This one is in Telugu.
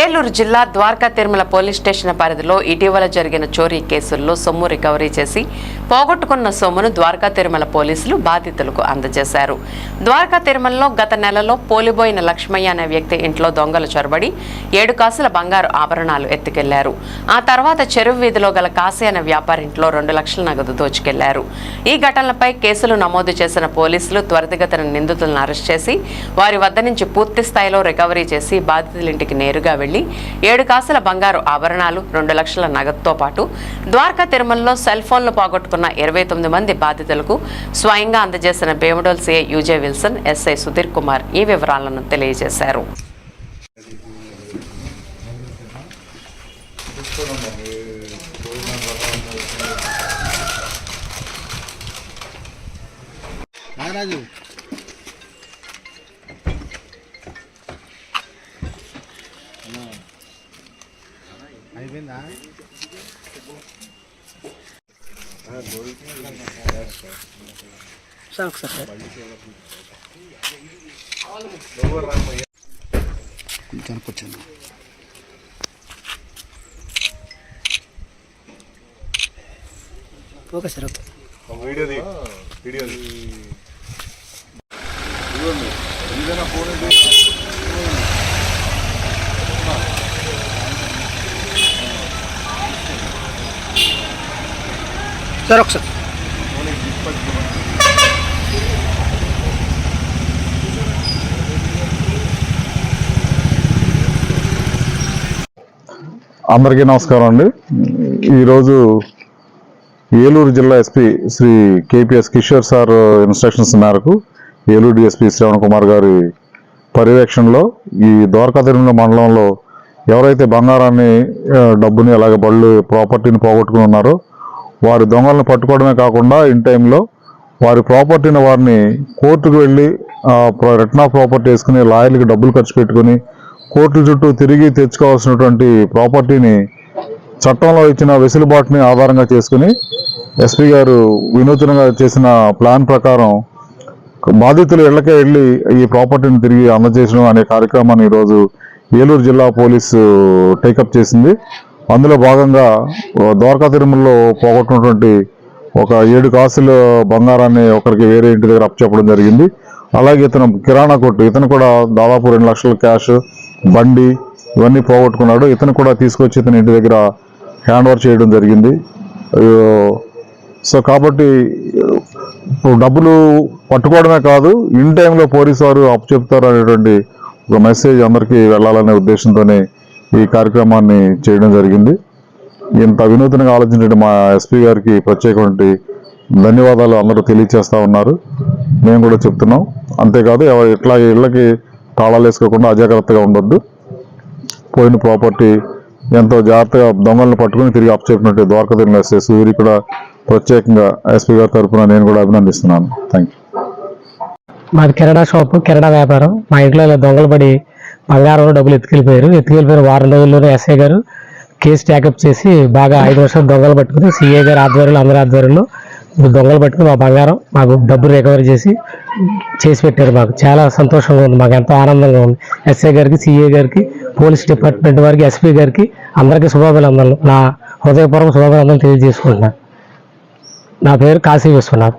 ఏలూరు జిల్లా ద్వారకా తిరుమల పోలీస్ స్టేషన్ పరిధిలో ఇటీవల జరిగిన చోరీ కేసుల్లో సొమ్ము రికవరీ చేసి పోగొట్టుకున్న సొమ్మును ద్వారకా తిరుమల పోలీసులు బాధితులకు అందజేశారు. ద్వారకా తిరుమలలో గత నెలలో పోలిబోయిన లక్ష్మయ్య అనే వ్యక్తి ఇంట్లో దొంగలు చొరబడి ఏడు కాసుల బంగారు ఆభరణాలు ఎత్తుకెళ్ళారు. ఆ తర్వాత చెరువు వీధిలో గల కాశీ అనే వ్యాపారి ఇంట్లో రెండు లక్షల నగదు దోచుకెళ్ళారు. ఈ ఘటనలపై కేసులు నమోదు చేసిన పోలీసులు త్వరితగతిన నిందితులను అరెస్ట్ చేసి వారి వద్ద నుంచి పూర్తి స్థాయిలో రికవరీ చేసి బాధితుల ఇంటికి నేరుగా వెళ్ళి ఏడు కాసుల బంగారు ఆభరణాలు రెండు లక్షల నగదుతో పాటు ద్వారకా తిరుమలలో సెల్ ఫోన్లు పోగొట్టుకున్న ఇరవై తొమ్మిది మంది బాధితులకు స్వయంగా అందజేసిన Bhimadole CI UJ Wilson SI Sudheer Kumar ఈ వివరాలను తెలియజేశారు. నాగరాజు అయిపోయిందా? సార్ ఒకసారి. సార్ కనుకొచ్చాను ఓకే సార్ ఓకే. వీడియోది వీడియోది సార్ ఒకసారి. అందరికీ నమస్కారం అండి. ఈరోజు ఏలూరు జిల్లా SP Shri KPS Kishore sir instructions మేరకు ఏలూరు డిఎస్పీ శ్రవణ్ కుమార్ గారి పర్యవేక్షణలో ఈ ద్వారకా తిరుమల మండలంలో ఎవరైతే బంగారాన్ని డబ్బుని అలాగే బళ్ళు ప్రాపర్టీని పోగొట్టుకుని ఉన్నారో వారి దొంగలను పట్టుకోవడమే కాకుండా ఇన్ టైంలో వారి ప్రాపర్టీని వారిని కోర్టుకు వెళ్ళి రిటర్న్ ఆఫ్ ప్రాపర్టీ వేసుకుని లాయర్లకి డబ్బులు ఖర్చు పెట్టుకుని కోర్టు చుట్టూ తిరిగి తెచ్చుకోవాల్సినటువంటి ప్రాపర్టీని చట్టంలో ఇచ్చిన వెసులుబాటుని ఆధారంగా చేసుకుని ఎస్పీ గారు వినూత్నంగా చేసిన ప్లాన్ ప్రకారం బాధితులు ఇళ్ళకే వెళ్ళి ఈ ప్రాపర్టీని తిరిగి అందజేసడం అనే కార్యక్రమాన్ని ఈరోజు ఏలూరు జిల్లా పోలీసు టేకప్ చేసింది. అందులో భాగంగా ద్వారకా తిరుమలలో పోగొట్టినటువంటి ఒక ఏడు కాసులు బంగారాన్ని ఒకరికి వేరే ఇంటి దగ్గర అప్పచెప్పడం జరిగింది. అలాగే ఇతను కిరాణా కొట్టు ఇతను కూడా దాదాపు రెండు లక్షల క్యాష్ బండి ఇవన్నీ పోగొట్టుకున్నాడు. ఇతను కూడా తీసుకొచ్చి ఇతను ఇంటి దగ్గర హ్యాండ్ ఓవర్ చేయడం జరిగింది. అయ్యో, సో కాబట్టి డబ్బులు పట్టుకోవడమే కాదు ఇన్ టైంలో పోలీసు వారు అప్పచెప్తారు అనేటువంటి ఒక మెసేజ్ అందరికీ వెళ్ళాలనే ఉద్దేశంతోనే ఈ కార్యక్రమాన్ని చేయడం జరిగింది. ఇంత వినూత్నంగా ఆలోచించిన మా ఎస్పీ గారికి ప్రత్యేకమైన ధన్యవాదాలు అందరూ తెలియచేస్తూ ఉన్నారు. మేము కూడా చెప్తున్నాం. అంతేకాదు ఇట్లా ఇళ్ళకి తాళాలు వేసుకోకుండా అజాగ్రత్తగా ఉండొద్దు. పోయిన ప్రాపర్టీ ఎంతో జాగ్రత్తగా దొంగలను పట్టుకుని తిరిగి అప్పచెప్పినట్టు ద్వారకా తిరుమల ఎస్ఐ కూడా ప్రత్యేకంగా ఎస్పీ గారి తరఫున నేను కూడా అభినందిస్తున్నాను. థ్యాంక్ యూ మాది కిరాణా షాపు కిరాణా వ్యాపారం. మా ఇంట్లో ఇలా దొంగలు పడి బంగారం డబ్బులు ఎత్తుకెళ్ళిపోయారు. ఎత్తుకెళ్ళిపోయిన వారం రోజుల్లోనే ఎస్ఐ గారు కేసు ట్యాకప్ చేసి బాగా ఐదు వర్షాలు దొంగలు పట్టుకుని సిఏ గారు ఆధ్వర్యంలో అందరి ఆధ్వర్యంలో దొంగలు పట్టుకుని మా బంగారం మాకు డబ్బు రికవరీ చేసి చేసి పెట్టారు మాకు. చాలా సంతోషంగా ఉంది మాకు ఎంతో ఆనందంగా ఉంది. ఎస్ఐ గారికి సిఏ గారికి పోలీస్ డిపార్ట్మెంట్ వారికి ఎస్పీ గారికి అందరికీ శుభాభినందనలు. నా హృదయపూర్వక శుభాభినందనలు తెలియజేసుకుంటున్నాను. నా పేరు కాశీ విశ్వనాథ్.